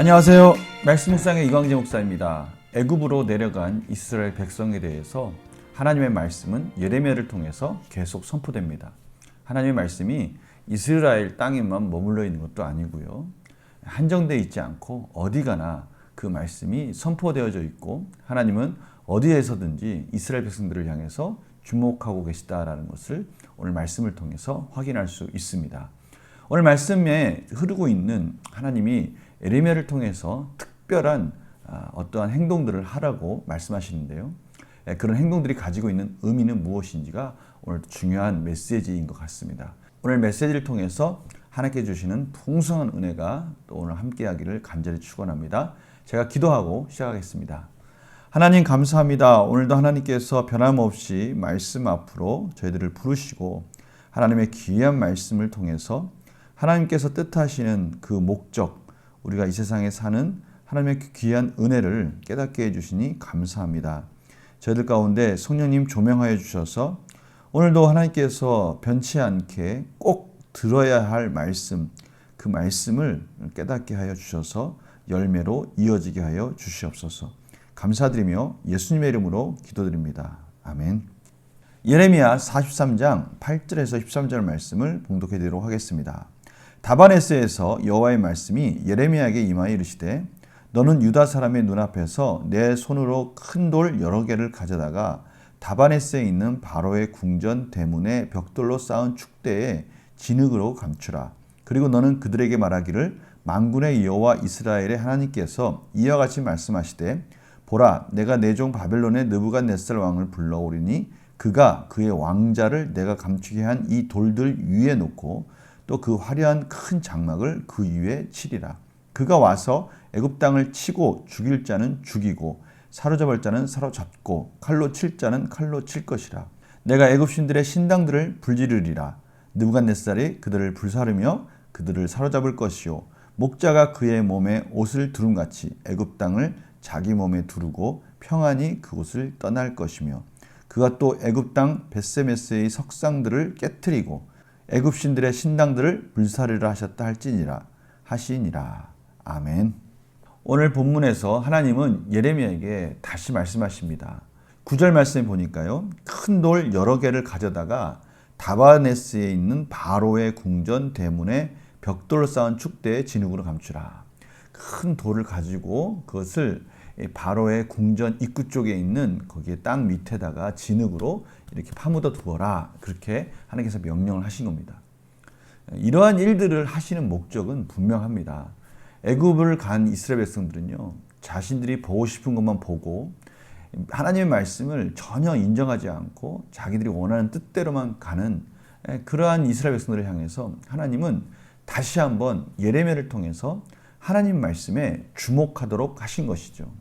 안녕하세요. 말씀 묵상의 이광재 목사입니다. 애굽으로 내려간 이스라엘 백성에 대해서 하나님의 말씀은 예레미야를 통해서 계속 선포됩니다. 하나님의 말씀이 이스라엘 땅에만 머물러 있는 것도 아니고요. 한정되어 있지 않고 어디 가나 그 말씀이 선포되어져 있고 하나님은 어디에서든지 이스라엘 백성들을 향해서 주목하고 계시다라는 것을 오늘 말씀을 통해서 확인할 수 있습니다. 오늘 말씀에 흐르고 있는 하나님이 에레미야를 통해서 특별한 아, 어떠한 행동들을 하라고 말씀하시는데요. 예, 그런 행동들이 가지고 있는 의미는 무엇인지가 오늘 중요한 메시지인 것 같습니다. 오늘 메시지를 통해서 하나님께 주시는 풍성한 은혜가 또 오늘 함께하기를 간절히 축원합니다. 제가 기도하고 시작하겠습니다. 하나님 감사합니다. 오늘도 하나님께서 변함없이 말씀 앞으로 저희들을 부르시고 하나님의 귀한 말씀을 통해서 하나님께서 뜻하시는 그 목적, 우리가 이 세상에 사는 하나님의 귀한 은혜를 깨닫게 해주시니 감사합니다. 저희들 가운데 성령님 조명하여 주셔서 오늘도 하나님께서 변치 않게 꼭 들어야 할 말씀, 그 말씀을 깨닫게 하여 주셔서 열매로 이어지게 하여 주시옵소서. 감사드리며 예수님의 이름으로 기도드립니다. 아멘. 예레미야 43장 8절에서 13절 말씀을 봉독해 드리도록 하겠습니다. 다바네스에서 여호와의 말씀이 예레미야에게 임하여 이르시되 너는 유다 사람의 눈앞에서 내 손으로 큰 돌 여러 개를 가져다가 다바네스에 있는 바로의 궁전 대문에 벽돌로 쌓은 축대에 진흙으로 감추라. 그리고 너는 그들에게 말하기를 만군의 여호와 이스라엘의 하나님께서 이와 같이 말씀하시되 보라 내가 내 종 바벨론의 느부갓네살 왕을 불러오리니 그가 그의 왕자를 내가 감추게 한 이 돌들 위에 놓고 또 그 화려한 큰 장막을 그 위에 치리라. 그가 와서 애굽 땅을 치고 죽일 자는 죽이고 사로잡을 자는 사로잡고 칼로 칠 자는 칼로 칠 것이라. 내가 애굽 신들의 신당들을 불지르리라. 느부갓네살이 그들을 불사르며 그들을 사로잡을 것이요 목자가 그의 몸에 옷을 두름같이 애굽 땅을 자기 몸에 두르고 평안히 그곳을 떠날 것이며 그가 또 애굽 땅 베세메스의 석상들을 깨뜨리고 애굽 신들의 신당들을 불사르라 하셨다 할지니라 하시니라 아멘. 오늘 본문에서 하나님은 예레미야에게 다시 말씀하십니다. 9절 말씀에 보니까요. 큰 돌 여러 개를 가져다가 다바네스에 있는 바로의 궁전 대문에 벽돌로 쌓은 축대에 진흙으로 감추라. 큰 돌을 가지고 그것을 바로의 궁전 입구 쪽에 있는 거기에 땅 밑에다가 진흙으로 이렇게 파묻어 두어라. 그렇게 하나님께서 명령을 하신 겁니다. 이러한 일들을 하시는 목적은 분명합니다. 애굽을 간 이스라엘 백성들은요. 자신들이 보고 싶은 것만 보고 하나님의 말씀을 전혀 인정하지 않고 자기들이 원하는 뜻대로만 가는 그러한 이스라엘 백성들을 향해서 하나님은 다시 한번 예레미야를 통해서 하나님 말씀에 주목하도록 하신 것이죠.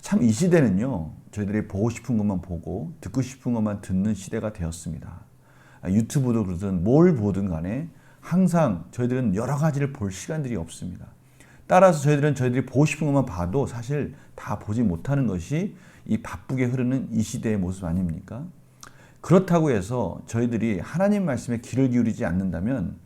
참 이 시대는요. 저희들이 보고 싶은 것만 보고 듣고 싶은 것만 듣는 시대가 되었습니다. 유튜브도 그러든 뭘 보든 간에 항상 저희들은 여러 가지를 볼 시간들이 없습니다. 따라서 저희들은 저희들이 보고 싶은 것만 봐도 사실 다 보지 못하는 것이 이 바쁘게 흐르는 이 시대의 모습 아닙니까? 그렇다고 해서 저희들이 하나님 말씀에 귀를 기울이지 않는다면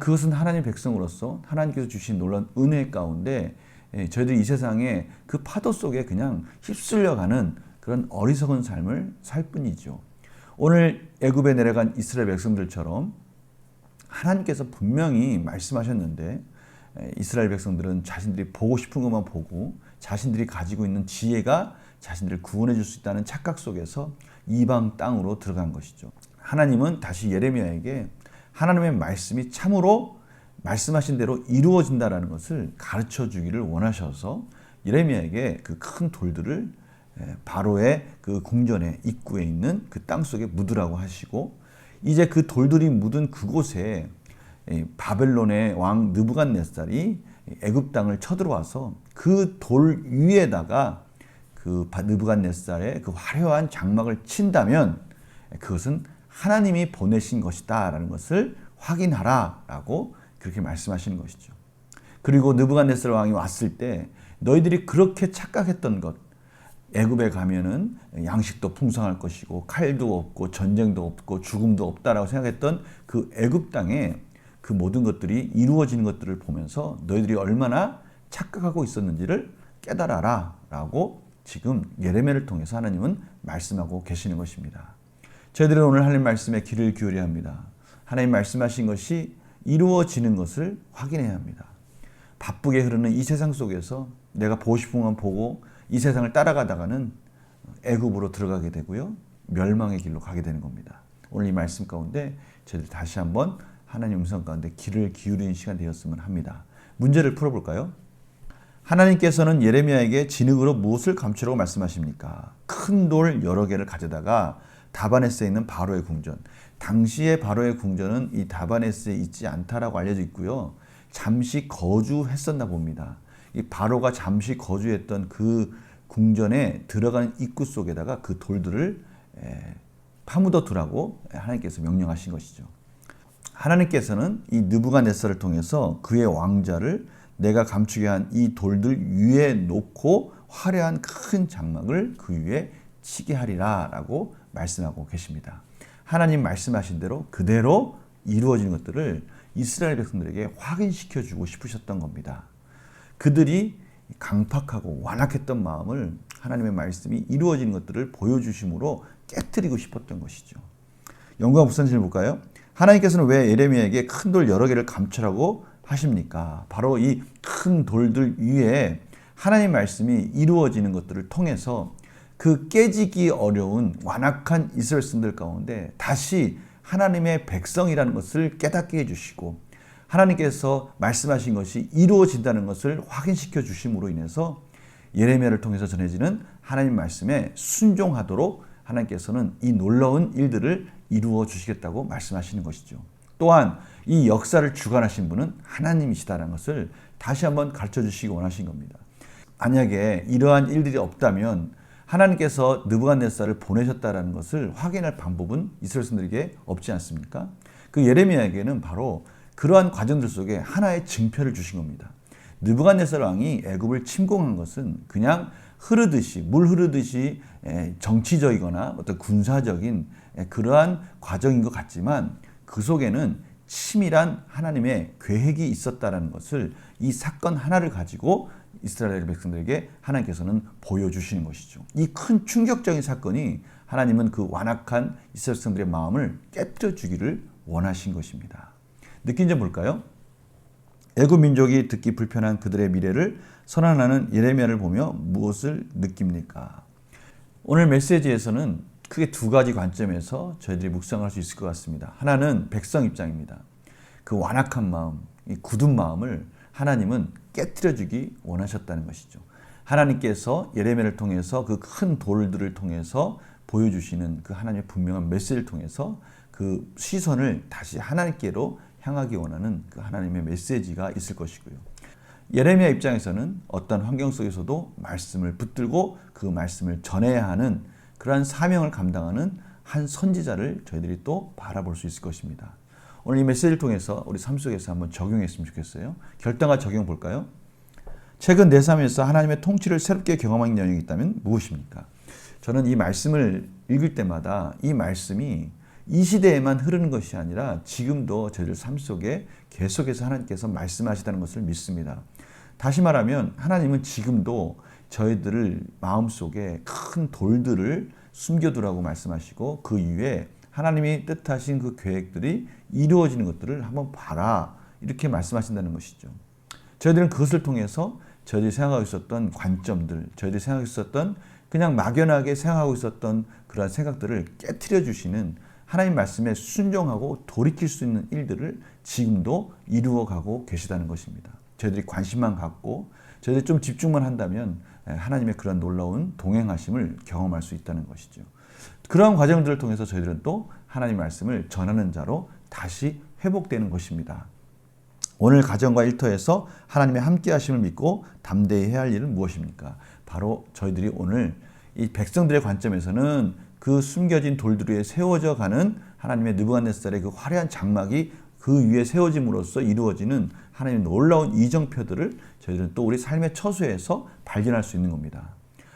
그것은 하나님 백성으로서 하나님께서 주신 놀라운 은혜 가운데 저희들이 이 세상에 그 파도 속에 그냥 휩쓸려가는 그런 어리석은 삶을 살 뿐이죠. 오늘 애굽에 내려간 이스라엘 백성들처럼 하나님께서 분명히 말씀하셨는데 이스라엘 백성들은 자신들이 보고 싶은 것만 보고 자신들이 가지고 있는 지혜가 자신들을 구원해 줄 수 있다는 착각 속에서 이방 땅으로 들어간 것이죠. 하나님은 다시 예레미야에게 하나님의 말씀이 참으로 말씀하신 대로 이루어진다라는 것을 가르쳐 주기를 원하셔서 예레미야에게 그 큰 돌들을 바로의 그 궁전의 입구에 있는 그 땅 속에 묻으라고 하시고 이제 그 돌들이 묻은 그곳에 바벨론의 왕 느부갓네살이 애굽 땅을 쳐들어와서 그 돌 위에다가 그 느부갓네살의 그 화려한 장막을 친다면 그것은 하나님이 보내신 것이다라는 것을 확인하라라고 그렇게 말씀하시는 것이죠. 그리고 느부갓네살 왕이 왔을 때 너희들이 그렇게 착각했던 것 애굽에 가면은 양식도 풍성할 것이고 칼도 없고 전쟁도 없고 죽음도 없다라고 생각했던 그 애굽 땅에 그 모든 것들이 이루어지는 것들을 보면서 너희들이 얼마나 착각하고 있었는지를 깨달아라 라고 지금 예레미야를 통해서 하나님은 말씀하고 계시는 것입니다. 저희들은 오늘 하나님 말씀에 귀를 기울여야 합니다. 하나님 말씀하신 것이 이루어지는 것을 확인해야 합니다. 바쁘게 흐르는 이 세상 속에서 내가 보고 싶은 건 보고 이 세상을 따라가다가는 애굽으로 들어가게 되고요. 멸망의 길로 가게 되는 겁니다. 오늘 이 말씀 가운데 저희들 다시 한번 하나님 음성 가운데 귀를 기울이는 시간 되었으면 합니다. 문제를 풀어볼까요? 하나님께서는 예레미야에게 진흙으로 무엇을 감추라고 말씀하십니까? 큰 돌 여러 개를 가져다가 다바네스에 있는 바로의 궁전. 당시의 바로의 궁전은 이 다바네스에 있지 않다라고 알려져 있고요. 잠시 거주했었나 봅니다. 이 바로가 잠시 거주했던 그 궁전에 들어가는 입구 속에다가 그 돌들을 파묻어 두라고 하나님께서 명령하신 것이죠. 하나님께서는 이 느부갓네살을 통해서 그의 왕자를 내가 감추게 한 이 돌들 위에 놓고 화려한 큰 장막을 그 위에 치게 하리라라고 말씀하고 계십니다. 하나님 말씀하신 대로 그대로 이루어지는 것들을 이스라엘 백성들에게 확인시켜 주고 싶으셨던 겁니다. 그들이 강팍하고 완악했던 마음을 하나님의 말씀이 이루어지는 것들을 보여주심으로 깨뜨리고 싶었던 것이죠. 영광 북산실 볼까요? 하나님께서는 왜 예레미야에게 큰 돌 여러 개를 감추라고 하십니까? 바로 이 큰 돌들 위에 하나님 말씀이 이루어지는 것들을 통해서 그 깨지기 어려운 완악한 이스라엘 신들 가운데 다시 하나님의 백성이라는 것을 깨닫게 해주시고 하나님께서 말씀하신 것이 이루어진다는 것을 확인시켜 주심으로 인해서 예레미야를 통해서 전해지는 하나님 말씀에 순종하도록 하나님께서는 이 놀라운 일들을 이루어 주시겠다고 말씀하시는 것이죠. 또한 이 역사를 주관하신 분은 하나님이시다는 것을 다시 한번 가르쳐 주시기 원하신 겁니다. 만약에 이러한 일들이 없다면 하나님께서 느부갓네살을 보내셨다라는 것을 확인할 방법은 이스라엘 선들에게 없지 않습니까? 그 예레미야에게는 바로 그러한 과정들 속에 하나의 증표를 주신 겁니다. 느부갓네살 왕이 애굽을 침공한 것은 그냥 흐르듯이 물 흐르듯이 정치적이거나 어떤 군사적인 그러한 과정인 것 같지만 그 속에는 치밀한 하나님의 계획이 있었다라는 것을 이 사건 하나를 가지고 이스라엘 백성들에게 하나님께서는 보여주시는 것이죠. 이 큰 충격적인 사건이 하나님은 그 완악한 이스라엘 백성들의 마음을 깨뜨려 주기를 원하신 것입니다. 느낀 점 볼까요? 애굽 민족이 듣기 불편한 그들의 미래를 선언하는 예레미야를 보며 무엇을 느낍니까? 오늘 메시지에서는 크게 두 가지 관점에서 저희들이 묵상할 수 있을 것 같습니다. 하나는 백성 입장입니다. 그 완악한 마음, 이 굳은 마음을 하나님은 깨뜨려 주기 원하셨다는 것이죠. 하나님께서 예레미야를 통해서 그 큰 돌들을 통해서 보여주시는 그 하나님의 분명한 메시지를 통해서 그 시선을 다시 하나님께로 향하기 원하는 그 하나님의 메시지가 있을 것이고요. 예레미야 입장에서는 어떤 환경 속에서도 말씀을 붙들고 그 말씀을 전해야 하는 그러한 사명을 감당하는 한 선지자를 저희들이 또 바라볼 수 있을 것입니다. 오늘 이 메시지를 통해서 우리 삶 속에서 한번 적용했으면 좋겠어요. 결단과 적용 볼까요? 최근 내 삶에서 하나님의 통치를 새롭게 경험한 영역이 있다면 무엇입니까? 저는 이 말씀을 읽을 때마다 이 말씀이 이 시대에만 흐르는 것이 아니라 지금도 저희들 삶 속에 계속해서 하나님께서 말씀하시다는 것을 믿습니다. 다시 말하면 하나님은 지금도 저희들을 마음속에 큰 돌들을 숨겨두라고 말씀하시고 그 이후에 하나님이 뜻하신 그 계획들이 이루어지는 것들을 한번 봐라 이렇게 말씀하신다는 것이죠. 저희들은 그것을 통해서 저희들이 생각하고 있었던 관점들, 저희들이 생각하고 있었던 그냥 막연하게 생각하고 있었던 그러한 생각들을 깨뜨려 주시는 하나님 말씀에 순종하고 돌이킬 수 있는 일들을 지금도 이루어가고 계시다는 것입니다. 저희들이 관심만 갖고 저희들이 좀 집중만 한다면 하나님의 그런 놀라운 동행하심을 경험할 수 있다는 것이죠. 그러한 과정들을 통해서 저희들은 또 하나님 말씀을 전하는 자로 다시 회복되는 것입니다. 오늘 가정과 일터에서 하나님의 함께 하심을 믿고 담대히 해야 할 일은 무엇입니까? 바로 저희들이 오늘 이 백성들의 관점에서는 그 숨겨진 돌들 위에 세워져 가는 하나님의 느부갓네살의 그 화려한 장막이 그 위에 세워짐으로써 이루어지는 하나님의 놀라운 이정표들을 저희들은 또 우리 삶의 처소에서 발견할 수 있는 겁니다.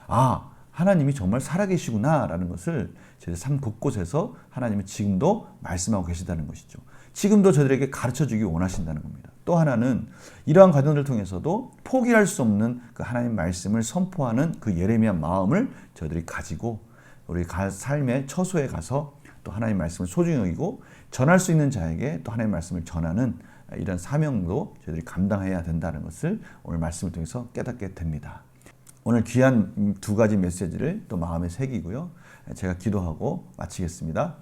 아, 하나님이 정말 살아계시구나라는 것을 저희 삶 곳곳에서 하나님은 지금도 말씀하고 계시다는 것이죠. 지금도 저들에게 가르쳐 주기 원하신다는 겁니다. 또 하나는 이러한 과정을 통해서도 포기할 수 없는 그 하나님 말씀을 선포하는 그 예레미야 마음을 저들이 가지고 우리 가- 삶의 처소에 가서 또 하나님 말씀을 소중히 여기고 전할 수 있는 자에게 또 하나님 말씀을 전하는 이런 사명도 저희들이 감당해야 된다는 것을 오늘 말씀을 통해서 깨닫게 됩니다. 오늘 귀한 두 가지 메시지를 또 마음에 새기고요. 제가 기도하고 마치겠습니다.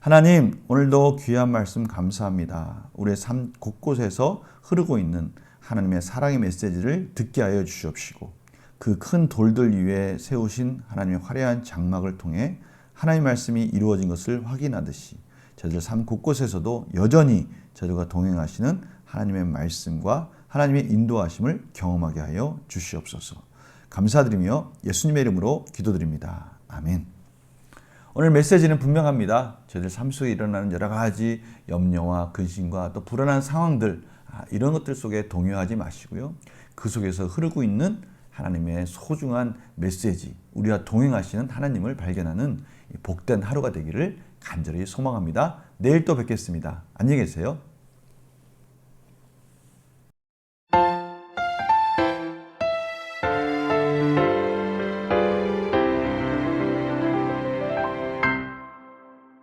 하나님, 오늘도 귀한 말씀 감사합니다. 우리의 삶 곳곳에서 흐르고 있는 하나님의 사랑의 메시지를 듣게 하여 주시옵시고, 그 큰 돌들 위에 세우신 하나님의 화려한 장막을 통해 하나님의 말씀이 이루어진 것을 확인하듯이 저들 삶 곳곳에서도 여전히 저들과 동행하시는 하나님의 말씀과 하나님의 인도하심을 경험하게 하여 주시옵소서. 감사드리며 예수님의 이름으로 기도드립니다. 아멘. 오늘 메시지는 분명합니다. 저희들 삶 속에 일어나는 여러 가지 염려와 근심과 또 불안한 상황들 아, 이런 것들 속에 동요하지 마시고요. 그 속에서 흐르고 있는 하나님의 소중한 메시지, 우리와 동행하시는 하나님을 발견하는 이 복된 하루가 되기를 간절히 소망합니다. 내일 또 뵙겠습니다. 안녕히 계세요.